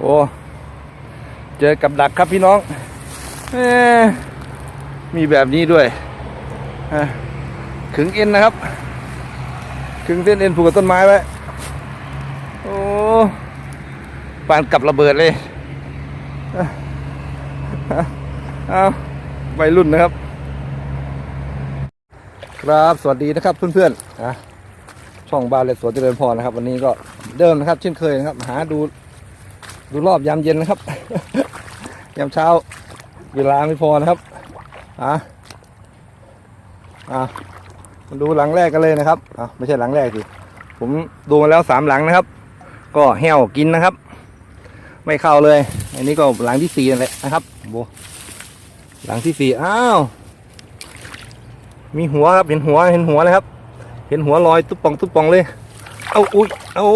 โอ้เจอกับดักครับพี่น้องอมีแบบนี้ด้วยขึงเอ็นนะครับขึงเส้นเอ็นผูกกับต้นไม้ไว้โอ้ปานกับระเบิดเลยอะอะเอาวัยรุ่นนะครับ ครับสวัสดีนะครับเพื่อนๆนช่องบ้านเลดสวนเจริญพรนะครับ วันนี้ก็เดิมนะครับ เช่นเคยนะครับ หาดู ดูรอบยามเย็นนะครับ ยามเช้า เวลาไม่พอนะครับอะอะมาดูหลังแรกกันเลยนะครับอะไม่ใช่หลังแรกสิผมดูมาแล้วสามหลังนะครับ ก็แห้วกินนะครับ ไม่เข้าเลย อันนี้ก็หลังที่สี่นั่นแหละนะครับโบหลังที่สี่อ้าวมีหัวครับเห็นหัวเห็นหัวเลยครับ เห็นหัวลอยตุ๊บปองตุ๊บปองเลย เอาอุ้ยโอ้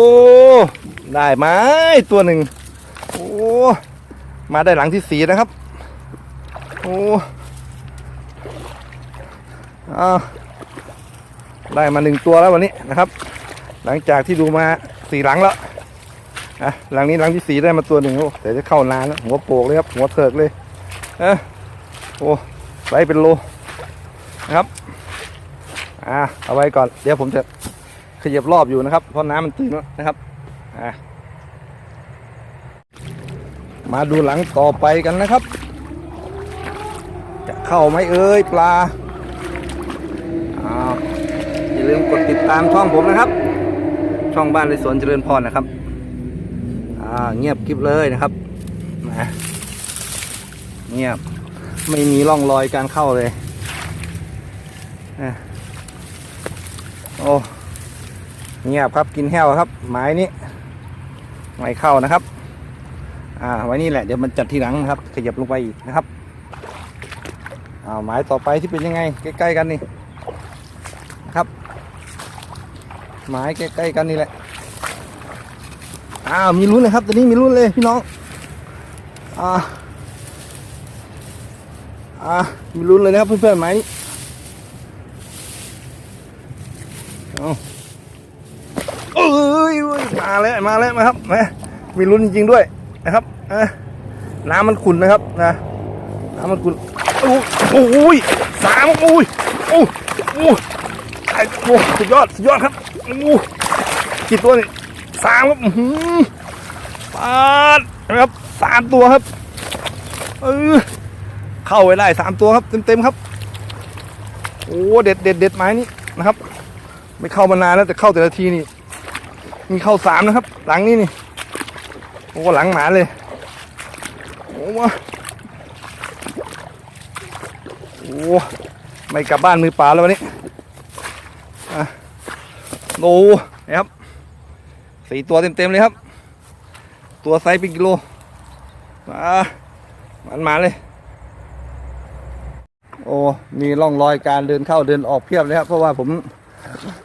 ได้ไหมตัวหนึ่ง อ้มาได้หลังที่สี่นะครับ โอ้อาได้มาหนึ่งตัวแล้ววันนี้นะครับ หลังจากที่ดูมาสี่หลังแล้วอะหลังนี้หลังที่สี่ได้มาตัวหนึ่งโอ้แต่จะเข้านานแล้วหัวโปกเลยครับ หัวเถิกเลยเอะโอ้ไปเป็นโลนะครับอ่าเอาไว้ก่อน เดี๋ยวผมจะขยับรอบอยู่นะครับ เพราะน้ำมันตื้นแล้วนะครับอ่า มาดูหลังต่อไปกันนะครับ จะเข้าไหมเอ้ยปลาอย่าลืมกดติดตามช่องผมนะครับ ช่องบ้านในสวนเจริญพรนะครับอ่าเงียบกริบเลยนะครับนะเงียบไม่มีร่องรอยการเข้าเลยอะโอ้เงียบครับกินแห้วครับ ไม้นี้ไม่เข้านะครับ อ่า ไว้นี่แหละ เดี๋ยวมันจัดทีหลังนะครับ ขยับลงไปอีกนะครับอ่าไม้ต่อไปที่เป็นยังไง ใกล้ๆกันนี่นะครับไม้ใกล้ๆกันนี่แหละ อ้าว มีลุ้นเลยครับ ตัวนี้มีลุ้นเลยพี่น้อง อ่า อ่า มีลุ้นเลยนะครับเพื่อนๆไม้นี้เอาเอ้ยเอ้ยมาแล้ว มาแล้วมาครับมามีลุ้นจริงๆด้วย นะครับน้ำมันขุ่นนะครับนะน้ำมันขุ่นโอ้โอ้ยสามโอ้ยโอ้โอ้ไอ้โอ้สุดยอดสุดยอดครับโอ้กี่ตัวนี่สามครับหือปาดนะครับสามตัวครับเออเข้าไปได้สามตัวครับ เต็มๆครับโอ้เด็ดเด็ดเด็ดไม้นี้นะครับ ไม่เข้ามานานแล้วแต่เข้าแต่ละทีนี่มีเข้าสามนะครับ หลังนี้นี่ โอ้หลังหมาเลยโอ้โอ้ไม่กลับบ้านมือเปล่าแล้ววันนี้อะโอ้นะครับสี่ตัวเต็มๆเลยครับ ตัวไซส์เป็นกิโลมามันมาเลย โอ้มีร่องรอยการเดินเข้าเดินออกเพียบเลยครับ เพราะว่าผม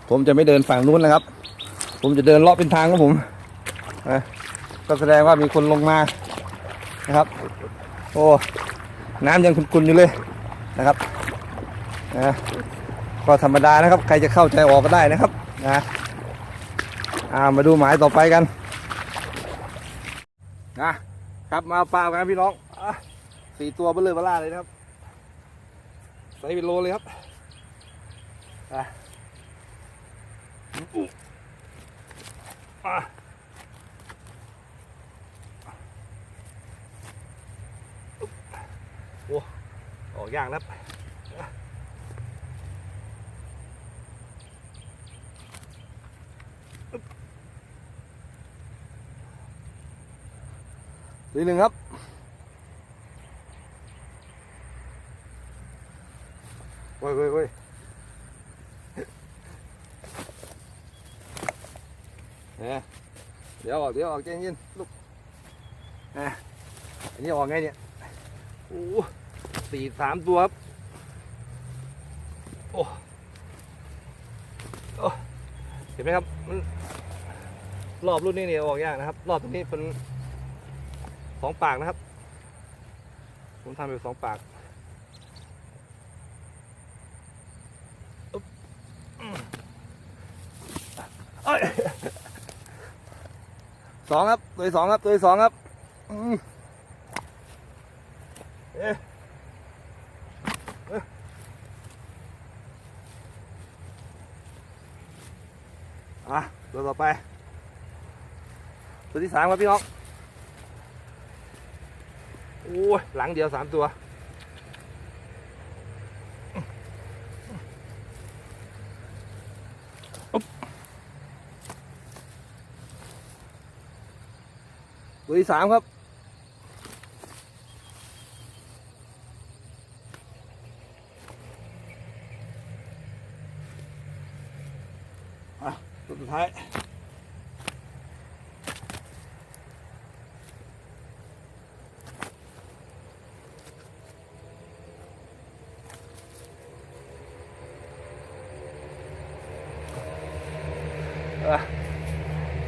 ผมจะไม่เดินฝั่งนู้นนะครับ ผมจะเดินเลาะเป็นทางของผมนะ ก็แสดงว่ามีคนลงมานะครับ โอ้น้ำยังขุ่นๆอยู่เลยนะครับนะก็ธรรมดานะครับ ใครจะเข้าใจออกก็ได้นะครับนะอ่ามาดูหมายต่อไปกันนะครับมาปลากันครับพี่น้องอสี่ตัวเบลเลอร์บล่าเลยนะครับใส่เป็นโลเลยครับอะ อะโอ้ ออกยากแล้วทีหนึ่งครับโว้ยโว้ยโว้ยเนี่ยเดี๋ยวออกเดี๋ยวออกใจเย็นลูกนะอันนี้ออกไงเนี่ยโอ้ สี่สามตัวครับ โอ้โอ้เห็นไหมครับมันรอบรุ่นนี้เนี่ยออกยากนะครับ รอบตรงนี้เป็นสองปากนะครับ ผมทำเป็นสองปากอึ๊บอืมเอ้ยสองครับ ตัวสองครับ ตัวสองครับเอ๊ะเอ๊ะ อะตัวต่อไป ตัวที่สามครับพี่น้องโอ้ยหลังเดียวสามตัวตัวที่สามครับอะ ตัวสุดท้าย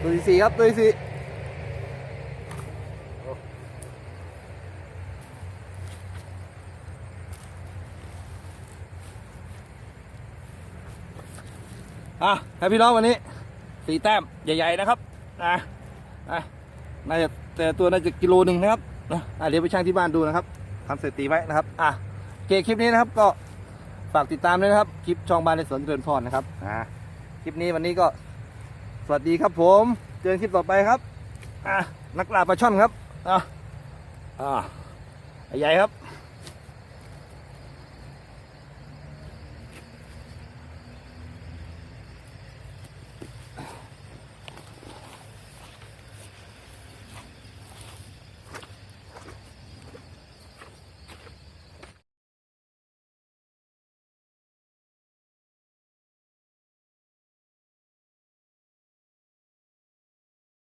ตัวที่สี่ครับตัวที่สี่ อะครับพี่น้องวันนี้สีแต้มใหญ่ ๆ นะครับนะอะน่าจะแต่ตัวน่าจะกิโลหนึ่งนะครับนะอะเดี๋ยวไปช่างที่บ้านดูนะครับทำสถิติไว้นะครับอะเคคลิปนี้นะครับก็ฝากติดตามด้วยนะครับ คลิปช่องบ้านในสวนเจริญพรนะครับอะคลิปนี้วันนี้ก็สวัสดีครับผมเจอกันคลิปต่อไปครับอะนักล่าปลาช่อนครับอะอะใหญ่ครับ